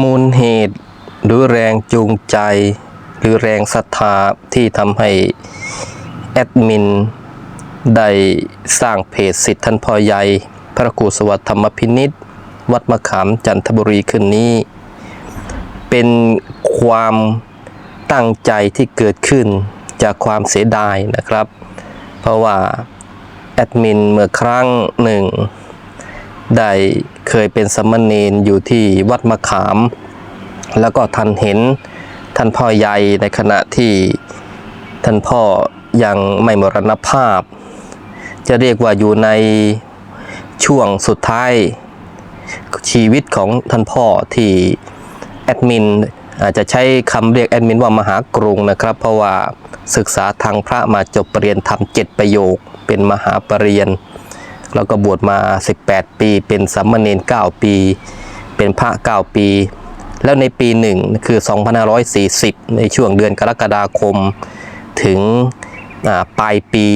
มูลเหตุ หรือแรงจูงใจ หรือแรงศรัทธาที่ทำให้แอดมิน ได้สร้างเพจสิทธิ์ท่านพ่อใหญ่พระครูสวัสดิ์ธรรมพินิษวัดมะขามจันทบุรีขึ้นนี้ เป็นความตั้งใจที่เกิดขึ้นจากความเสียดายนะครับ เพราะว่าแอดมินเมื่อครั้งหนึ่งได้ เคยเป็นสมเณรอยู่ที่วัดมะขาม แล้วก็ท่านเห็นท่านพ่อใหญ่ในขณะที่ท่านพ่อยังไม่มรณภาพ จะเรียกว่าอยู่ในช่วงสุดท้ายชีวิตของท่านพ่อที่แอดมินอาจจะใช้คำเรียกแอดมินว่ามหากรุงนะครับ เพราะว่าศึกษาทางพระมาจบปรริญญาธรรมเจ็ดประโยคเป็นมหาปรริญญา แล้วก็บวชมา 18 ปี เป็นสามมเณร9ปี เป็นพระ 9 ปี แล้วในปีหนึ่งคือ 2540 ในช่วงเดือนกรกฎาคม ถึงปลายปี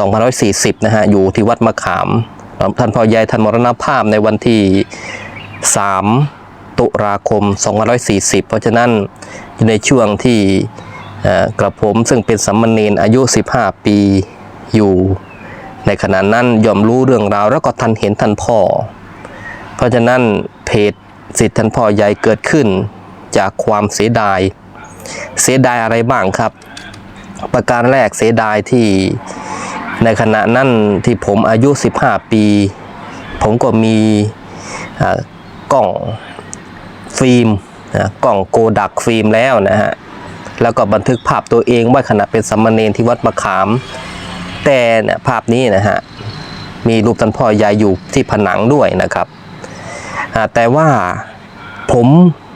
2540 นะฮะ อยู่ที่วัดมะขาม ท่านพ่อใหญ่ท่านมรณภาพในวันที่ 3 ตุลาคม 2540 เพราะฉะนั้นอยู่ในช่วงที่กระผมซึ่งเป็นสัมมเนรอายุ 15 ปีอยู่ ในขณะนั้นยอมรู้เรื่องราวแล้วก็ทันเห็นทันพ่อ เพราะฉะนั้นเพจสิทธิ์ทันพ่อใหญ่เกิดขึ้นจากความเสียดาย เสียดายอะไรบ้างครับ ประการแรกเสียดายที่ในขณะนั้นที่ผมอายุ 15 ปี ผมก็มีกล้องฟิล์มนะกล้องโกดักฟิล์มแล้วนะฮะ แล้วก็บันทึกภาพตัวเองไว้ขณะเป็นสมมเนรที่วัดมะขาม แต่เนี่ยภาพนี้นะฮะมีรูปท่านพ่อใหญ่อยู่ที่ผนังด้วยนะครับแต่ว่าผม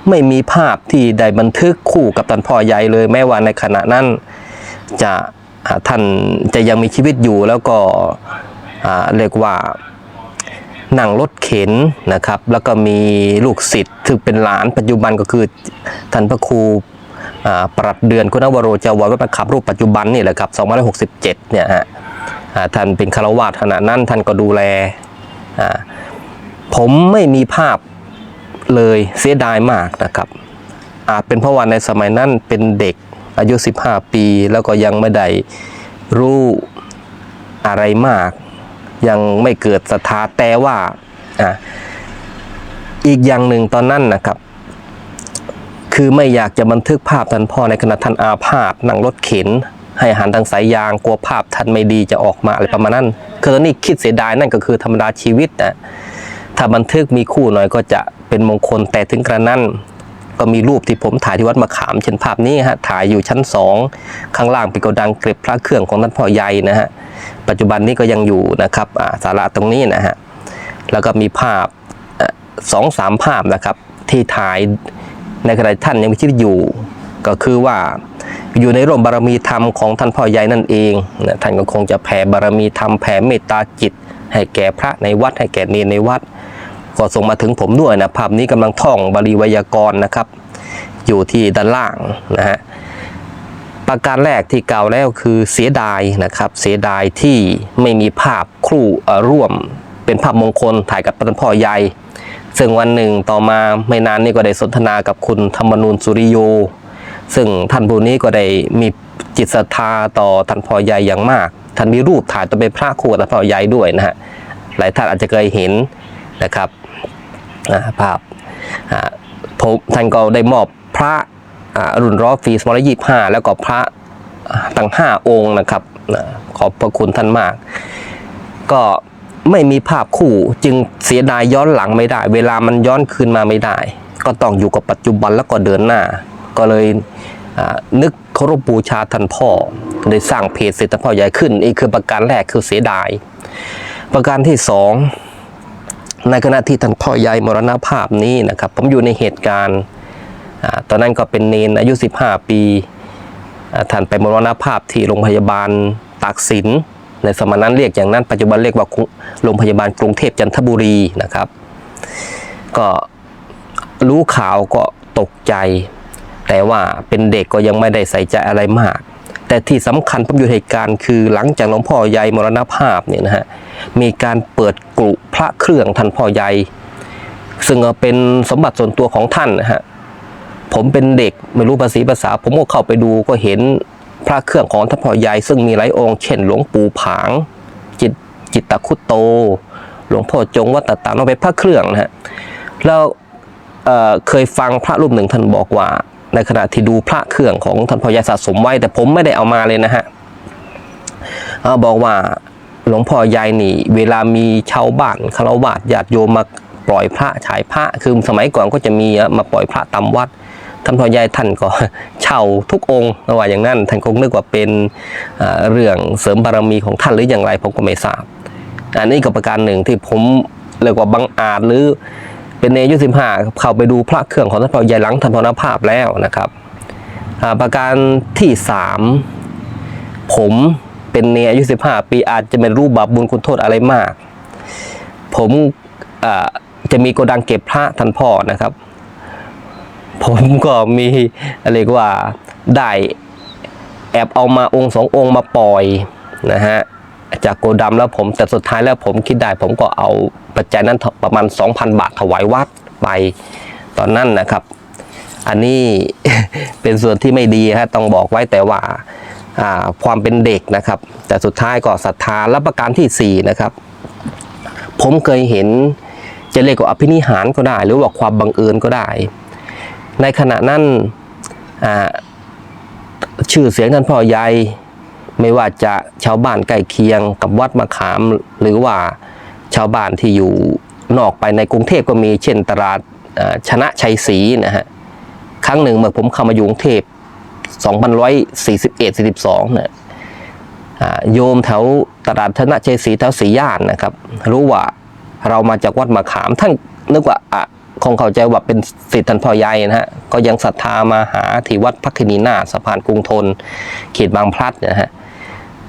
ไม่มีภาพที่ได้บันทึกคู่กับท่านพ่อใหญ่เลย แม้ว่าในขณะนั้นจะท่านจะยังมีชีวิตอยู่แล้วก็เรียกว่านั่งรถเข็นนะครับ แล้วก็มีลูกศิษย์ซึ่งเป็นหลานปัจจุบันก็คือท่านพระครู ปรัดเดือนคุณวโรเจาวัดวัดประคับรูปปัจจุบันนี่แหละครับ2567 เนี่ยฮะท่านเป็นคารวาสขณะนั้นท่านก็ดูแล ผมไม่มีภาพเลยเสียดายมากนะครับ อาจเป็นเพราะว่าในสมัยนั้นเป็นเด็กอายุ 15 ปี แล้วก็ยังไม่ได้รู้อะไรมาก ยังไม่เกิดศรัทธาแต่ว่าออีกอย่างหนึ่งตอนนั้นนะครับ คือไม่อยากจะบันทึกภาพท่านพ่อในขณะท่านอาพาธนั่งรถเข็น ให้อาหันทางสายยางกลัวภาพท่านไม่ดีจะออกมาอะไรประมาณนั้นคือตอนนี้คิดเสียดายนั่นก็คือธรรมดาชีวิตนะถ้าบันทึกมีคู่หน่อยก็จะเป็นมงคลแต่ถึงกระนั้นก็มีรูปที่ผมถ่ายที่วัดมะขามเช่นภาพนี้ฮะถ่ายอยู่ชั้นสองข้างล่างเป็นโกดังเก็บพระเครื่องของท่านพ่อใหญ่นะฮะปัจจุบันนี้ก็ยังอยู่นะครับอ่าศาลาตรงนี้นะฮะแล้วก็มีภาพสองสามภาพนะครับที่ถ่าย ในขณะท่านยังมีชีวิตอยู่ ก็คือว่าอยู่ในร่มบารมีธรรมของท่านพ่อใหญ่นั่นเองนะท่านก็คงจะแผ่บารมีธรรมแผ่เมตตาจิต ให้แก่พระในวัดให้แก่เนรในวัด ก็ส่งมาถึงผมด้วยนะภาพนี้กำลังท่องบาลีไวยากรณ์นะครับ อยู่ที่ด้านล่างนะฮะประการแรกที่กล่าวแล้วคือเสียดายนะครับเสียดายที่ไม่มีภาพครู่ร่วมเป็นภาพมงคลถ่ายกับท่านพ่อใหญ่ ซึ่งวันหนึ่งต่อมาไม่นานนี้ก็ได้สนทนากับคุณธรรมนูญสุริโย ซึ่งท่านผู้นี้ก็ได้มีจิตศรัทธาต่อท่านพ่อใหญ่อย่างมาก ท่านมีรูปถ่ายตัวเป็นพระครูท่านพ่อใหญ่ด้วยนะฮะหลายท่านอาจจะเคยเห็นนะครับภาพผมท่านก็ได้มอบพระอรุ่นรอฟีสมรยี่ห้าแล้วก็พระตั้งห้าองค์นะครับขอบพระคุณท่านมาก ก็ ไม่มีภาพคู่จึงเสียดายย้อนหลังไม่ได้ เวลามันย้อนคืนมาไม่ได้ ก็ต้องอยู่กับปัจจุบันแล้วก็เดินหน้า ก็เลยนึกเคารพบูชาท่านพ่อได้สร้างเพจเสร็จท่านพ่อใหญ่ขึ้นนี่คือประการแรกคือเสียดาย ประการที่สองในขณะที่ท่านพ่อใหญ่มรณภาพนี้นะครับผมอยู่ในเหตุการณ์ตอนนั้นก็เป็นเนนอายุ 15 ปีท่านไปมรณภาพที่โรงพยาบาลตากสิน ในสมัยนั้นเรียกอย่างนั้นปัจจุบันเรียกว่าโรงพยาบาลกรุงเทพจันทบุรีนะครับ ก็รู้ข่าวก็ตกใจ แต่ว่าเป็นเด็กก็ยังไม่ได้ใส่ใจอะไรมาก แต่ที่สำคัญผมอยู่เหตุการณ์คือหลังจากหลวงพ่อใหญ่มรณภาพเนี่ยนะฮะมีการเปิดกรุพระเครื่องท่านพ่อใหญ่ซึ่งเป็นสมบัติส่วนตัวของท่านนะฮะผมเป็นเด็กไม่รู้ภาษีภาษา ผมก็เข้าไปดูก็เห็น ระเครื่องของท่านพ่อใหญ่ซึ่งมีหลายองค์เช่น หลวงปู่ผาง จิตจิตตคุโต หลวงพ่อจงวัดตะตามเอาไปพระเครื่องนะฮะแล้วเอ่อเคยฟังพระรูปหนึ่งท่านบอกว่า ในขณะที่ดูพระเครื่องของท่านพ่อใหญ่สะสมไว้ แต่ผมไม่ได้เอามาเลยนะฮะบอกว่าหลวงพ่อใหญ่นี่ เวลามีชาวบ้านคารวะญาติโยมมาปล่อยพระฉายพระคือสมัยก่อนก็จะมีมาปล่อยพระตามวัด ท่านพ่อใหญ่ท่านก็เช่าทุกองค์ว่าอย่างนั้นท่านคงนึกว่าเป็นเรื่องเสริมบารมีของท่านหรืออย่างไรผมก็ไม่ทราบ อันนี้ก็ประการหนึ่งที่ผมเรียกว่าบังอาจหรือเป็นเนยุสิบห้าเข้าไปดูพระเครื่องของท่านพ่อใหญ่หลังท่านพรณภาพแล้วนะครับประการที่สามผมเป็นเนยอายุสิบห้าปีอาจจะไม่รู้บาปบุญคุณโทษอะไรมาก ผมจะมีโกดังเก็บพระท่านพ่อนะครับ ผมก็มีเรียกว่าได้แอบเอามาองค์สององค์มาปล่อยนะฮะจากโกดัมแล้วผมแต่สุดท้ายแล้วผมคิดได้ผมก็เอาปัจจัยนั้นประมาณ 2,000 บาทถวายวัดไปตอนนั้นนะครับ อันนี้เป็นส่วนที่ไม่ดีฮะต้องบอกไว้แต่ว่าความเป็นเด็กนะครับ แต่สุดท้ายก็ศรัทธาและประการที่สี่นะครับ ผมเคยเห็นจะเรียกว่าอภินิหารก็ได้ หรือว่าความบังเอิญก็ได้ ในขณะนั้นชื่อเสียงท่านพ่อใหญ่ไม่ว่าจะชาวบ้านใกล้เคียงกับวัดมะขามหรือว่าชาวบ้านที่อยู่นอกไปในกรุงเทพก็มีเช่นตลาดชนะชัยศรีนะฮะครั้งหนึ่งเมื่อผมเข้ามาอยู่กรุงเทพ2141 42เนี่ยโยมแถวตลาดชนะชัยศรีแถวสีย่านนะครับ รู้ว่าเรามาจากวัดมะขามท่านนึกว่าอะ คงเข้าใจว่าเป็นสิทธิ์ท่านพ่อใหญ่นะฮะก็ยังศรัทธามาหาที่วัดพักคินีนาสะพานกรุงทน เขตบางพลัดนะฮะ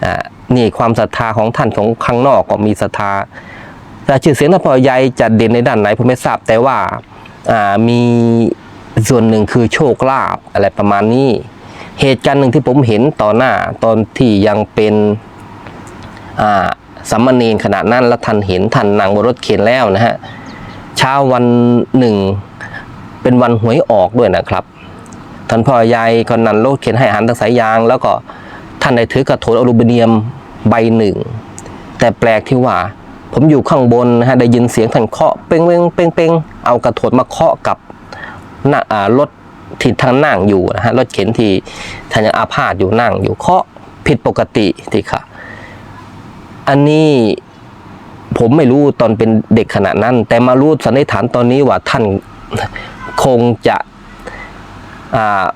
อ่านี่ความศรัทธาของท่านของข้างนอกก็มีศรัทธาแต่ชื่อเสียงท่านพ่อใหญ่จะเด่นในด้านไหนผมไม่ทราบแต่ว่าอ่ามีส่วนหนึ่งคือโชคลาภอะไรประมาณนี้ เหตุการณ์หนึ่งที่ผมเห็นต่อหน้าตอนที่ยังเป็นอ่าสัมมเนนขณะนั้นแล้วท่านเห็นท่านนั่งบนรถเข็นแล้วนะฮะ เช้าวันหนึ่ง เป็นวันหวยออกด้วยนะครับ ท่านพ่อใหญ่ก็นั่นรถเข็นให้อาหารทางสายยาง แล้วก็ท่านได้ถือกระโถนอลูมิเนียมใบหนึ่ง แต่แปลกที่ว่า ผมอยู่ข้างบนนะฮะได้ยินเสียงท่านเคาะเป้งเป้งเป้งเป้งเอากระโถนมาเคาะกับหน้ารถที่ทางนั่งอยู่นะฮะรถเข็นที่ท่านยังอาพาธอยู่นั่งอยู่เคาะผิดปกติที่ค่ะ อันนี้ ผมไม่รู้ตอนเป็นเด็กขณะนั้น แต่มารู้สันนิษฐานตอนนี้ว่าท่านคงจะ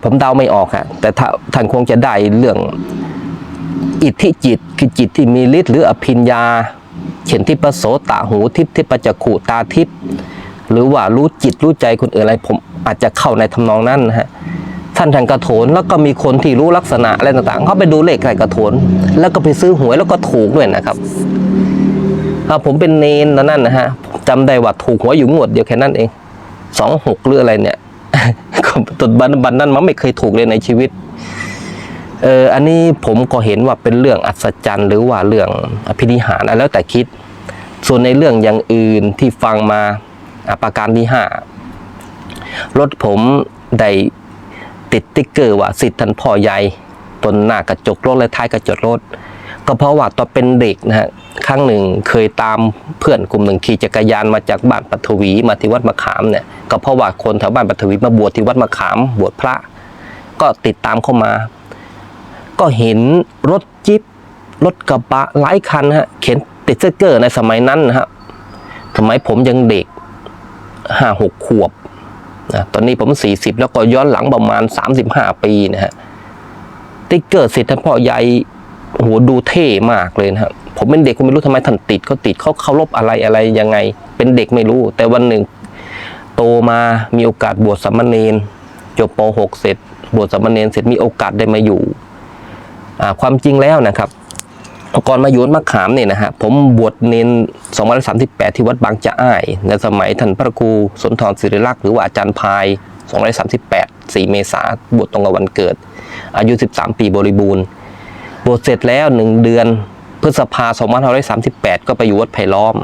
ผมเดาไม่ออกฮะแต่ท่านคงจะได้เรื่องอิทธิจิตคือจิตที่มีฤทธิ์หรืออภิญญา เช่นที่ประโสตาหูทิพย์ที่ประจักขุตาทิพย์หรือว่ารู้จิตรู้ใจคนอื่นอะไรผมอาจจะเข้าในทำนองนั้นนะฮะท่านทางกระโถนแล้วก็มีคนที่รู้ลักษณะอะไรต่างๆ เขาไปดูเลขใส่กระโถน แล้วก็ไปซื้อหวยแล้วก็ถูกด้วยนะครับ ผมเป็นเนนตอนนั้นนะฮะจำได้ว่าถูกหวยอยู่งวดเดียวแค่นั้นเองสองหกหรืออะไรเนี่ยตุดบันบันนั้นมันไม่เคยถูกเลยในชีวิตเอออันนี้ผมก็เห็นว่าเป็นเรื่องอัศจรรย์หรือว่าเรื่องอภินิหารอะแล้วแต่คิด ส่วนในเรื่องอย่างอื่นที่ฟังมาอะประการที่ห้ารถผมได้ติดติ๊กเกอร์ว่าสิทธิ์ท่านพ่อใหญ่บนหน้ากระจกรถและท้ายกระจกรถ ก็เพราะว่าตอนเป็นเด็กนะฮะครั้งหนึ่งเคยตามเพื่อนกลุ่มหนึ่งขี่จักรยานมาจากบ้านปัทวีมาที่วัดมะขามเนี่ยก็เพราะว่าคนแถวบ้านปัทวีมาบวชที่วัดมะขามบวชพระ ก็ติดตามเข้ามา ก็เห็นรถจิ๊บรถกระบะหลายคันฮะเข็นติดสติ๊กเกอร์ในสมัยนั้นนะฮะสมัยผมยังเด็กห้าหกขวบนะตอนนี้ผมสี่สิบแล้วก็ย้อนหลังประมาณสามสิบห้าปีนะฮะติ๊กเกอร์เสร็จท่านพ่อใหญ่ โอ้โหดูเท่มากเลยนะฮะผมเป็นเด็กผมไม่รู้ทำไมท่านติดเขาติดเขาเคารพอะไรอะไรยังไง เป็นเด็กไม่รู้ แต่วันหนึ่ง โตมามีโอกาสบวชสามเณรจบป .6 เสร็จ บวชสามเณรเสร็จมีโอกาสได้มาอยู่ความจริงแล้วนะครับก่อนมาอยู่วัดมะขามเนี่ยนะฮะผมบวชเนน238 ที่วัดบางจะอ้าย ในสมัยท่านพระครูสนทรศิริลักษ์หรือว่าอาจารย์พาย 238 4 เมษาบวชตรงกับวันเกิด อายุ 13 ปีบริบูรณ์ บวชเสร็จแล้ว 1 เดือน พฤษภา2538 ก็ไปอยู่วัดไผ่ล้อม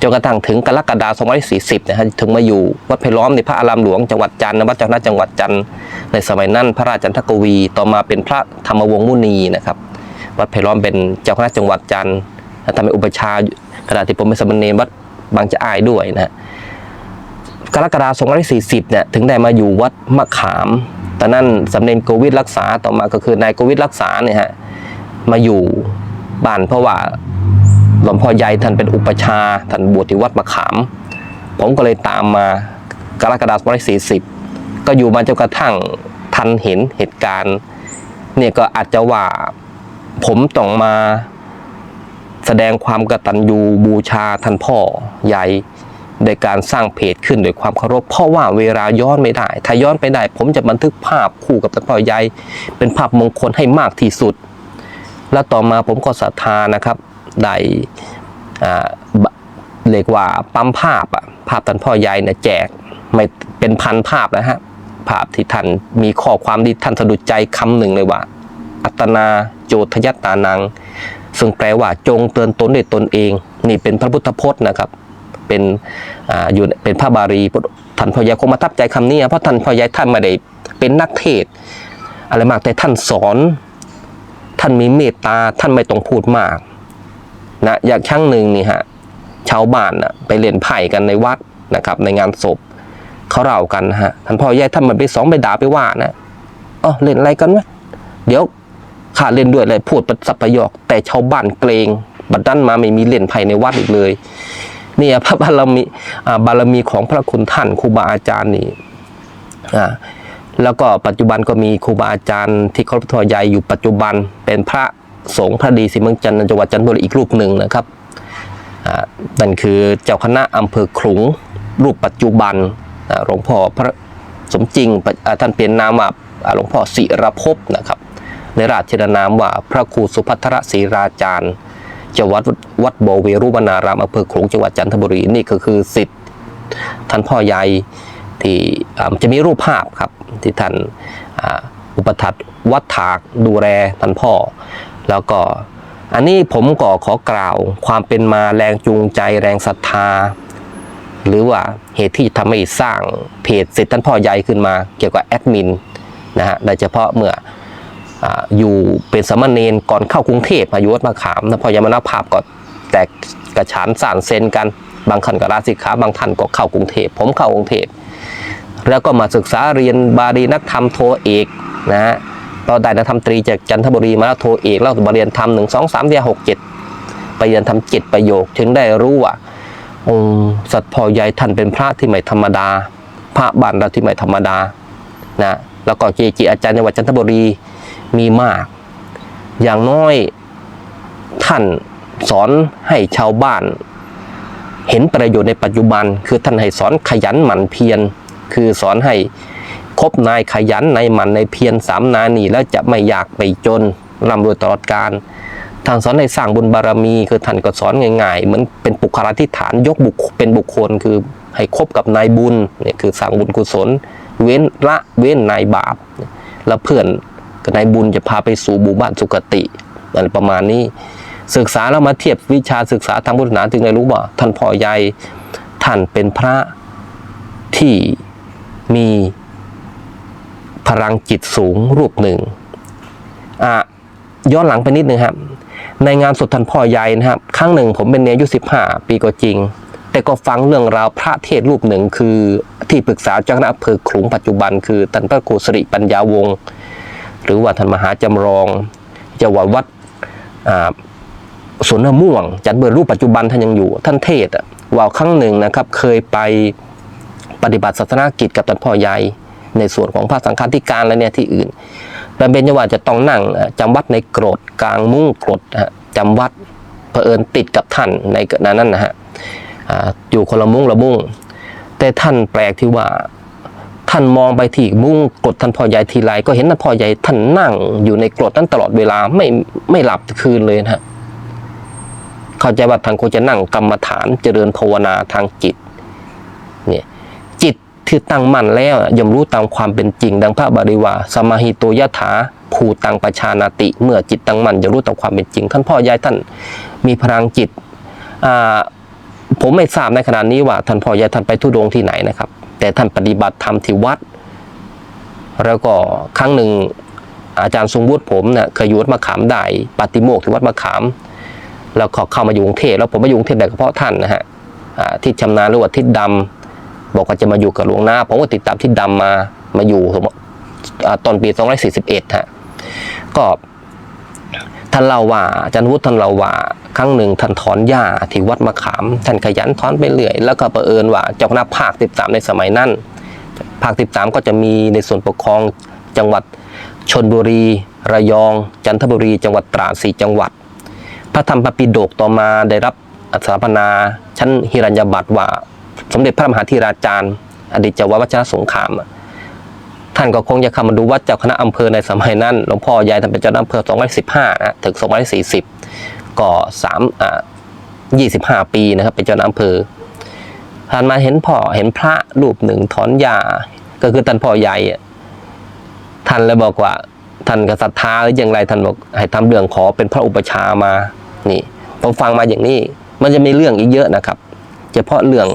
จนกระทั่งถึงกรกฎาคม2540นะฮะถึงมาอยู่วัดไผ่ล้อมในพระอารามหลวงจังหวัดจันทร์วัดเจ้าคณะจังหวัดจันทร์ในสมัยนั้นพระราชจันทกวี ต่อมาเป็นพระธรรมวงศ์มุนีนะครับ วัดไผ่ล้อมเป็นเจ้าคณะจังหวัดจันทร์และทำเป็นอุปชาขณะที่ผมเป็นสมเณรวัดบางจะอายด้วยนะฮะกรกฎาคม2540เนี่ยถึงได้มาอยู่วัดมะขามตอนนั้นสำเร็จโควิดรักษาต่อมาก็คือนายโควิดรักษาเนี่ยฮะ มาอยู่บ้านเพราะว่าหลวงพ่อใหญ่ท่านเป็นอุปชาท่านบวชที่วัดมะขาม ผมก็เลยตามมากรกฎาคม2540ก็อยู่มาจนกระทั่งทันเห็นเหตุการณ์เนี่ยก็อาจจะว่าผมต้องมาแสดงความกตัญญูบูชาท่านพ่อใหญ่ในการสร้างเพจขึ้นด้วยความเคารพเพราะว่าเวลาย้อนไม่ได้ ถ้าย้อนไปได้ ผมจะบันทึกภาพคู่กับท่านพ่อใหญ่เป็นภาพมงคลให้มากที่สุด แล้วต่อมาผมก็ศรัทธานะครับได้เรียกว่าปั๊มภาพอะภาพท่านพ่อใหญ่เนี่ยแจกไม่เป็นพันภาพนะฮะภาพที่ท่านมีข้อความที่ท่านสะดุดใจคำหนึ่งเลยว่า อัตนาโจทยตานัง ซึ่งแปลว่าจงเตือนตนด้วยตนเอง นี่เป็นพระพุทธพจน์นะครับ เป็นอ่าอยู่เป็นพระบาลีท่านพ่อใหญ่คงมาทับใจคำนี้เพราะท่านพ่อใหญ่ท่านไม่ได้เป็นนักเทศ อะไรมากแต่ท่านสอน ท่านมีเมตตาท่านไม่ต้องพูดมากนะอย่างครั้งหนึ่งนี่ฮะชาวบ้านนะไปเล่นไพ่กันในวัดนะครับ ในงานศพเขาเล่ากันฮะท่านพ่อใหญ่ท่านมันไปสองไปด่าไปว่านะอ๋อเล่นอะไรกันวะเดี๋ยวข้าเล่นด้วยเลยพูดประสับประโยคแต่ชาวบ้านเกรงบัดนั้นมาไม่มีเล่นไพ่ในวัดอีกเลยเนี่ยพระบารมีอ่าบารมีของพระคุณท่านครูบาอาจารย์นี่อ่า แล้วก็ปัจจุบันก็มีครูบาอาจารย์ที่เขาทอใหญ่อยู่ปัจจุบันเป็นพระสงฆ์พระดีศรีเมืองจันทร์จังหวัดจันทบุรีอีกรูปหนึ่งนะครับอ่านั่นคือเจ้าคณะอำเภอขลุงรูปปัจจุบันอ่าหลวงพ่อพระสมจริงอ่าท่านเปลี่ยนนามว่าหลวงพ่อศิรภพนะครับ ในราชนามว่าพระครูสุภัทรศรีราจารย์จังหวัดวัดโบเวรุวนารามอำเภอขลุงจังหวัดจันทบุรีนี่ก็คือสิทธิ์ท่านพ่อใหญ่ที่ จะมีรูปภาพครับที่ท่านอุปถัมภ์วัดถากดูแลท่านพ่อ แล้วก็อันนี้ผมก็ขอกล่าวความเป็นมาแรงจูงใจแรงศรัทธา หรือว่าเหตุที่ทำให้สร้างเพจสิทธิ์ท่านพ่อใหญ่ขึ้นมาเกี่ยวกับแอดมินนะฮะโดยเฉพาะเมื่ออยู่เป็นสามเณรก่อนเข้ากรุงเทพมายู่วัดมะขามนะพอยามนาภาพก็แตกกระฉานสานเซนกัน บางท่านก็ลาสิกขาบางท่านก็เข้ากรุงเทพผมเข้ากรุงเทพ แล้วก็มาศึกษาเรียนบาลีนักธรรมโทเอกนะฮะตอนได้นักธรรมตรีจากจันทบุรีมาแล้วโทเอกแล้วมาเรียนธรรมหนึ่งสองสามเดียหกเจ็ดไปเรียนทำเจ็ดประโยค ถึงได้รู้ว่าองค์สัตว์พ่อใหญ่ท่านเป็นพระที่ไม่ธรรมดา พระบ้านเราที่ไม่ธรรมดานะแล้วก็เกจิอาจารย์จังหวัดจันทบุรีมีมาก อย่างน้อยท่านสอนให้ชาวบ้าน เห็นประโยชน์ในปัจจุบัน คือท่านให้สอนขยันหมั่นเพียร คือสอนให้คบนายขยันในหมันในเพียรสามนานีแล้วจะไม่อยากไปจนร่ำรวยตลอดกาลท่านสอนให้สร้างบุญบารมีคือท่านก็สอนง่ายๆ เหมือนเป็นปุคลาธิฐานยกบุคเป็นบุคคลคือให้คบกับนายบุญเนี่ยคือสร้างบุญกุศล เว้นละเว้นนายบาป แล้วเพื่อนกับนายบุญจะพาไปสู่บุบ้านสุคติอะไรประมาณนี้ ศึกษาแล้วมาเทียบวิชาศึกษาทางพุทธศาสนาจึงได้รู้ว่า ท่านพ่อใหญ่ท่านเป็นพระที่ มีพลังจิตสูงรูปหนึ่งอะย้อนหลังไปนิดนึงครับ ในงานสดท่านพ่อใหญ่นะครับ ครั้งหนึ่งผมเป็นเนยอายุ 15 ปีก็จริง แต่ก็ฟังเรื่องราวพระเทศรูปหนึ่งคือที่ปรึกษาเจ้าคณะอำเภอขลุงปัจจุบัน คือท่านพระครูสริปัญญาวงศ์หรือว่าท่านมหาจำลองเจ้าวัดวัดสวนมะม่วง จันทบุรีรูปปัจจุบันท่านยังอยู่ ท่านเทศน์อะว่าครั้งหนึ่งนะครับ เคยไป ปฏิบัติศาสนกิจกับท่านพ่อใหญ่ในส่วนของพระสังฆาธิการและเนี่ยที่อื่นแล้วเป็นจังหวจะต้องนั่งเอ่อจำวัดในกรดกลางมุ้งกรดนะฮะจำวัดเผอิญติดกับท่านในนั้นนะฮะอยู่คนละมุ้งละมุ้งแต่ท่านแปลกที่ว่าท่านมองไปที่มุ้งกรดท่านพ่อใหญ่ทีไรก็เห็นท่านพ่อใหญ่ท่านนั่งอยู่ในกรดนั้นตลอดเวลาไม่ไม่หลับคืนเลยนะฮะเข้าใจว่าท่านคงจะนั่งกรรมฐานเจริญภาวนาทางจิต ที่ตั้งมั่นแล้วย่อมรู้ตามความเป็นจริง ดังพระบาลีว่าสมาหิโตยถาภูตังประชานาติ เมื่อจิตตั้งมั่นจะรู้ตามความเป็นจริง ท่านพ่อใหญ่ท่านมีพลังจิตผมไม่ทราบในขณะนี้ว่าท่านพ่อใหญ่ท่านไปทุดงที่ไหนนะครับ แต่ท่านปฏิบัติธรรมที่วัด แล้วก็ครั้งหนึ่งอาจารย์ทรงวุฒิผมเนี่ยเคยอยู่วัดมะขามได้ปาติโมกข์ที่วัดมะขาม แล้วก็เข้ามาอยู่กรุงเทพแล้วผมมาอยู่กรุงเทพได้ก็เพราะท่านนะฮะทิศชำนาญหรือว่าทิศดำ บอกว่าจะมาอยู่กับหลวงนาผมก็ติดตามทิศดำมามาอยู่สมตอนปี241ฮะก็ท่านเล่าว่าจารย์วุฒิท่านเล่าว่าครั้งหนึ่งท่านถอนหญ้าที่วัดมะขาม ท่านขยันถอนไปเรื่อย แล้วก็ประเอิญว่าเจ้าคณะภาคติดตามในสมัยนั้น ภาคติดตามก็จะมีในส่วนปกครองจังหวัดชนบุรี ระยอง จันทบุรี จังหวัดตราดสี่จังหวัด พระธรรมปปิฎกต่อมาได้รับอัศปนาชั้นฮิรัญญบัตรว่า สมเด็จพระมหาธีราจารย์ อดีตเจ้าวัดวัชรสงคราม ท่านก็คงจะเข้ามาดูวัดเจ้าคณะอำเภอในสมัยนั้น หลวงพ่อใหญ่ท่านเป็นเจ้าอำเภอ215นะถึง240 ก็สามอ่า25 ปีนะครับ เป็นเจ้าอำเภอท่านมาเห็นพ่อเห็นพระรูปหนึ่งถอนยา ก็คือท่านพ่อใหญ่ท่านเลยบอกว่าท่านก็ศรัทธาหรืออย่างไรท่านบอกให้ทำเรื่องขอเป็นพระอุปชามานี่ผมฟังมาอย่างนี้ มันจะมีเรื่องอีกเยอะนะครับ เฉพาะเรื่อง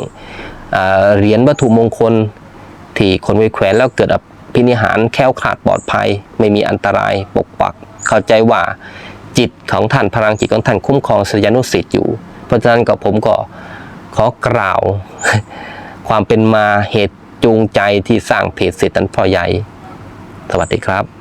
เหรียญวัตถุมงคล ที่คนไปแขวนแล้วเกิดอภินิหารแคล้วคลาดปลอดภัย ไม่มีอันตรายปกปัก เข้าใจว่าจิตของท่านพลังจิตของท่านคุ้มครองศิษยานุศิษย์อยู่ เพราะฉะนั้นก็ผมก็ขอกล่าวความเป็นมาเหตุจูงใจที่สร้างเพจเสร็จนั้นพ่อใหญ่ สวัสดีครับ